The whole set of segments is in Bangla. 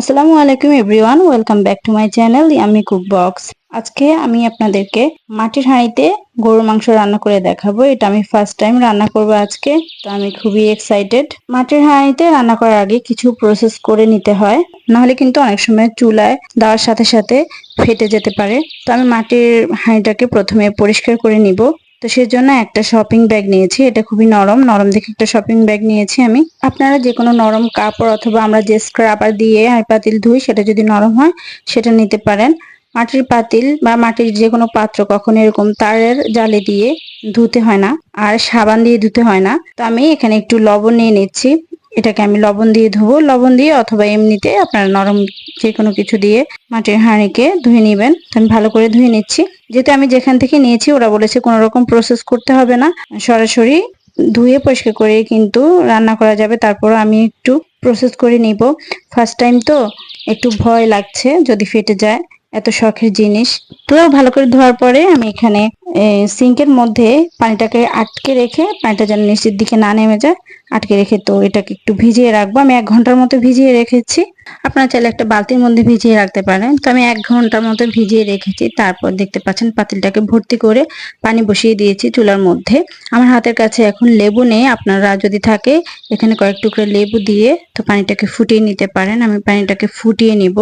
আসসালামু আলাইকুম everyone, welcome back to my channel আমি কুক বক্স। আজকে আমি আপনাদেরকে মাটির হাঁড়িতে গরুর মাংস রান্না করে দেখাবো। এটা আমি ফার্স্ট টাইম রান্না করব আজকে, তো আমি খুবই এক্সাইটেড মাটির হাঁড়িতে রান্না করার আগে কিছু প্রসেস করে নিতে হয়। নাহলে কিন্তু অনেক সময় চুলায় দেওয়ার সাথে সাথে ফেটে যেতে পারে। তো আমি মাটির হাঁড়িটাকে প্রথমে পরিষ্কার করে নিব। তো সেজন্য একটা শপিং ব্যাগ নিয়েছি। এটা খুবই নরম। নরম দেখে একটা শপিং ব্যাগ নিয়েছি আমি। আপনারা যে কোনো নরম কাপড় অথবা আমরা যে স্ক্রাবার দিয়ে আর পাতিল ধুই, সেটা যদি নরম হয়, সেটা নিতে পারেন। মাটির পাতিল বা মাটির যে কোনো পাত্র কখনো এরকম তারের জালে দিয়ে ধুতে হয় না। আর সাবান দিয়ে ধুতে হয় না। তো আমি এখানে একটু লবণ নিয়ে নিচ্ছি। এটাকে আমি লবণ দিয়ে ধুবো। লবণ দিয়ে অথবা এমনিতে আপনারা নরম যে কোনো কিছু দিয়ে মাটির হাঁড়িকে ধুয়ে নেবেন। আমি ভালো করে ধুয়ে নিচ্ছি। যেহেতু আমি যেখান থেকে নিয়েছি, ওরা বলেছে কোনো রকম প্রসেস করতে হবে না। সরাসরি ধুয়ে পরিষ্কার করে কিন্তু রান্না করা যাবে। তারপর আমি একটু প্রসেস করে নিব। ফার্স্ট টাইম তো একটু ভয় লাগছে যদি ফেটে যায়। এত শখের জিনিস। তো ভালো করে ধোয়ার পরে আমি এখানে সিঙ্কের মধ্যে পানিটাকে আটকে রেখে পানিটা যেন নিচের দিকে না নেমে যায়, আটকে রেখে তো এটাকে একটু ভিজিয়ে রাখব। আমি এক ঘণ্টার মতো ভিজিয়ে রেখেছি। আপনারা চাইলে একটা বালতির মধ্যে ভিজিয়ে রাখতে পারেন। তো আমি এক ঘণ্টার মতো ভিজিয়ে রেখেছি। তারপর দেখতে পাচ্ছেন পাতিলটাকে ভর্তি করে পানি বসিয়ে দিয়েছি চুলার মধ্যে। আমার হাতের কাছে এখন লেবু নেই। আপনারা যদি থাকে, এখানে কয়েক টুকরো লেবু দিয়ে তো পানিটাকে ফুটিয়ে নিতে পারেন। আমি পানিটাকে ফুটিয়ে নিব।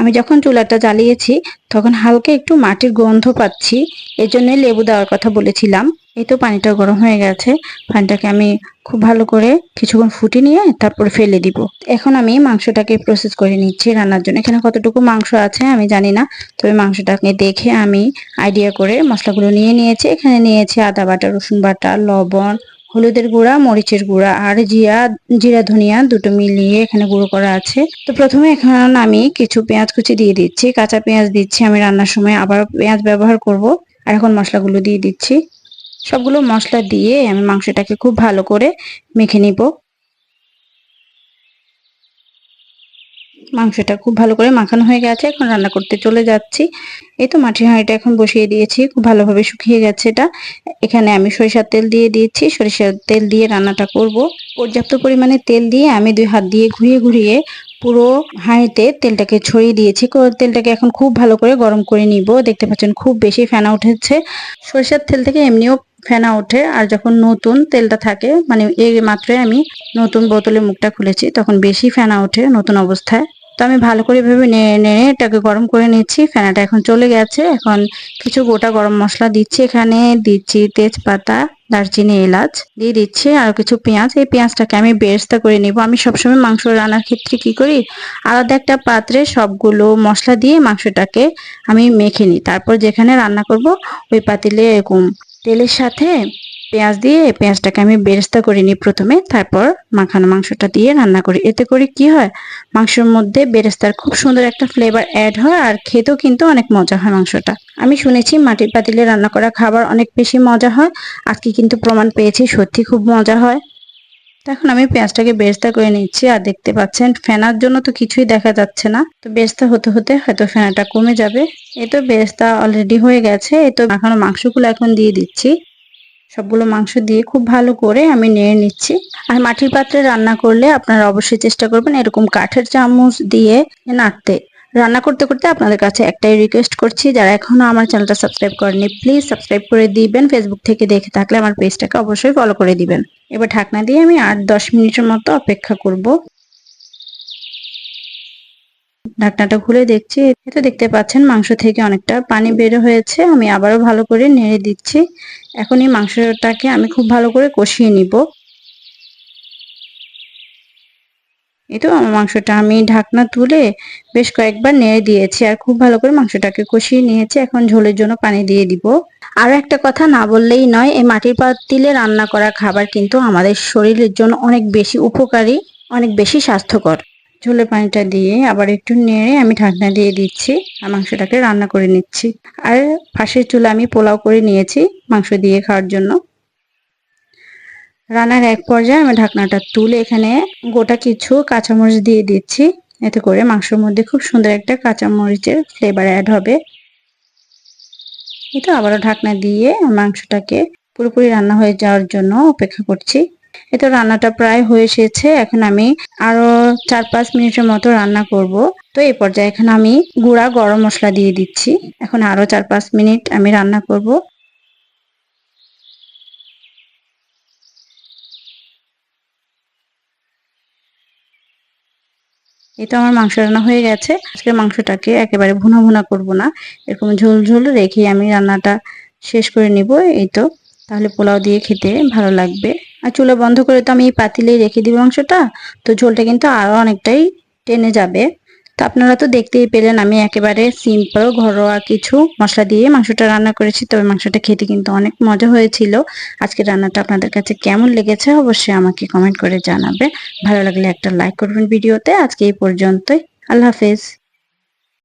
আমি যখন চুলাটা জ্বালিয়েছি, তখন হালকা একটু মাটির গন্ধ পাচ্ছি। এজন্য লেবু দেওয়ার কথা বলেছিলাম। এই তো পানিটা গরম হয়ে গেছে। পানিটাকে আমি খুব ভালো করে কিছুক্ষণ ফুটে নিয়ে তারপর ফেলে দিব। এখন আমি মাংসটাকে প্রসেস করে নিচ্ছি রান্নার জন্য। এখানে কতটুকু মাংস আছে আমি জানি না। তবে মাংসটাকে দেখে আমি আইডিয়া করে মশলাগুলো নিয়ে নিয়েছি। এখানে নিয়েছি আদা বাটা, রসুন বাটা, লবণ, হলুদের গুঁড়া, মরিচের গুঁড়া আর জিরা জিরা, ধনিয়া দুটো মিলিয়ে এখানে গুঁড়ো করা আছে। তো প্রথমে এখন আমি কিছু পেঁয়াজ কুচি দিয়ে দিচ্ছি। কাঁচা পেঁয়াজ দিচ্ছি আমি রান্নার সময়। আবার পেঁয়াজ ব্যবহার করব। আর এখন মশলাগুলো দিয়ে দিচ্ছি। সবগুলো মশলা দিয়ে আমি মাংসটাকে খুব ভালো করে মেখে নিব। মাংসটা খুব ভালো করে মাখানো হয়ে গেছে, এখন রান্না করতে চলে যাচ্ছি। এই তো মাটির হাঁড়িটা এখন বসিয়ে দিয়েছি, খুব ভালোভাবে শুকিয়ে গেছে এটা। এখানে আমি সরিষার তেল দিয়ে দিয়েছি, সরিষার তেল দিয়ে রান্নাটা করব। পর্যাপ্ত পরিমাণে তেল দিয়ে আমি দুই হাত দিয়ে ঘুরিয়ে ঘুরিয়ে পুরো হাঁড়িতে তেলটাকে ছড়িয়ে দিয়েছি। তেলটাকে এখন খুব ভালো করে গরম করে নিব। দেখতে পাচ্ছেন খুব বেশি ফেনা উঠেছে। সরিষার তেল থেকে এমনিও ফেনা ওঠে। আর যখন নতুন তেলটা থাকে মানে এই মাত্রায় আমি নতুন বোতলে মুখটা খুলেছি, তখন বেশি ফেনা ওঠে নতুন অবস্থায়। তো আমি ভালো করে ভেবে নেড়ে নেড়ে এটাকে গরম করে নিচ্ছি। ফেনাটা এখন চলে গেছে। এখন কিছু গোটা গরম মশলা দিচ্ছি। এখানে দিচ্ছি তেজপাতা, দারচিনি, এলাচ। দিয়ে দিচ্ছি আর কিছু পেঁয়াজ। এই পেঁয়াজটাকে আমি বেরেস্তা করে নিব। আমি সবসময় মাংস রান্নার ক্ষেত্রে কি করি? আলাদা একটা পাত্রে সবগুলো মশলা দিয়ে মাংসটাকে আমি মেখে নিই। তারপর যেখানে রান্না করব, ওই পাতিলে এরকম। তেলের সাথে পেঁয়াজ দিয়ে পেঁয়াজটাকে আমি বেরেস্তা করে নিই প্রথমে, তারপর মাখানো মাংসটা দিয়ে রান্না করি। এতে করে কি হয়, মাংসের মধ্যে বেরেস্তার খুব সুন্দর একটা ফ্লেভার অ্যাড হয় আর খেতেও কিন্তু অনেক মজা হয় মাংসটা। আমি শুনেছি মাটির পাতিলে রান্না করা খাবার অনেক বেশি মজা হয়, আজকে কিন্তু প্রমাণ পেয়েছি সত্যি খুব মজা হয়। এখন আমি পেঁয়াজটাকে বেরেস্তা করে নিচ্ছি আর দেখতে পাচ্ছেন ফেনার জন্য তো কিছুই দেখা যাচ্ছে না। তো বেরেস্তা হতে হতে হয়তো ফেনাটা কমে যাবে। এ তো বেরেস্তা অলরেডি হয়ে গেছে, এ তো এখনও মাংসগুলো এখন দিয়ে দিচ্ছি। সবগুলো মাংস দিয়ে খুব ভালো করে আমি নেড়ে নিচ্ছি। আর মাটির পাত্রে রান্না করলে আপনারা অবশ্যই চেষ্টা করবেন এরকম কাঠের চামচ দিয়ে নাড়তে। রান্না করতে করতে আপনাদের কাছে একটাই রিকোয়েস্ট করছি, যারা এখনও আমার চ্যানেলটা সাবস্ক্রাইব করেনি প্লিজ সাবস্ক্রাইব করে দিবেন। ফেসবুক থেকে দেখে থাকলে আমার পেজটাকে অবশ্যই ফলো করে দিবেন। এবার ঢাকনা দিয়ে আমি আট দশ মিনিটের মতো অপেক্ষা করব। ঢাকনাটা খুলে দেখছি। এটা দেখতে পাচ্ছেন, মাংস থেকে অনেকটা পানি বের হয়েছে। আমি আবারও ভালো করে নেড়ে দিচ্ছি। এখন এই মাংসটাকে আমি খুব ভালো করে কষিয়ে নিব। এই তো আমার মাংসটা আমি ঢাকনা তুলে বেশ কয়েকবার নেড়ে দিয়েছি আর খুব ভালো করে মাংসটাকে কষিয়ে নিয়েছি। এখন ঝোলের জন্য পানি দিয়ে দিব। আর একটা কথা না বললেই নয়, এই মাটির পাতিলে রান্না করা খাবার কিন্তু আমাদের শরীরের জন্য অনেক বেশি উপকারী, অনেক বেশি স্বাস্থ্যকর। ঝোলের পানিটা দিয়ে আবার একটু নেড়ে আমি ঢাকনা দিয়ে দিচ্ছি আর মাংসটাকে রান্না করে নিচ্ছি। আর পাশের চুলে আমি পোলাও করে নিয়েছি মাংস দিয়ে খাওয়ার জন্য। রান্নার এক পর্যায়ে আমি ঢাকনাটা তুলে এখানে গোটা কিছু কাঁচামরিচ দিয়ে দিচ্ছি। এতে করে মাংসের মধ্যে খুব সুন্দর একটা কাঁচামরিচের ফ্লেভার অ্যাড হবে। এটা আবারও ঢাকনা দিয়ে মাংসটাকে পুরোপুরি রান্না হয়ে যাওয়ার জন্য অপেক্ষা করছি। এতো রান্নাটা প্রায় হয়ে এসেছে। এখন আমি আরও চার পাঁচ মিনিটের মতো রান্না করব। তো এই পর্যায়ে এখানে আমি গুঁড়া গরম মশলা দিয়ে দিচ্ছি। এখন আরও চার পাঁচ মিনিট আমি রান্না করব। এই তো আমার মাংস রান্না হয়ে গেছে। আজকে মাংসটাকে একেবারে ভুনা ভুনা করব না। এরকম ঝোল ঝোল রেখে আমি রান্নাটা শেষ করে নিব। এই তো, তাহলে পোলাও দিয়ে খেতে ভালো লাগবে। আর চুলা বন্ধ করে তো আমি এই পাতিলেই রেখে দিব মাংসটা তো ঝোলটা কিন্তু আরও অনেকটাই টেনে যাবে। তো আপনারা তো দেখতেই পেলেন আমি একেবারে সিম্পল ঘরোয়া কিছু মশলা দিয়ে মাংসটা রান্না করেছি, তবে মাংসটা খেতে কিন্তু অনেক মজা হয়েছিল। আজকে রান্নাটা আপনাদের কাছে কেমন লেগেছে অবশ্যই আমাকে কমেন্ট করে জানাবে। ভালো লাগলে একটা লাইক করবেন ভিডিওতে। আজকে এই পর্যন্তই। আল্লাহ হাফেজ।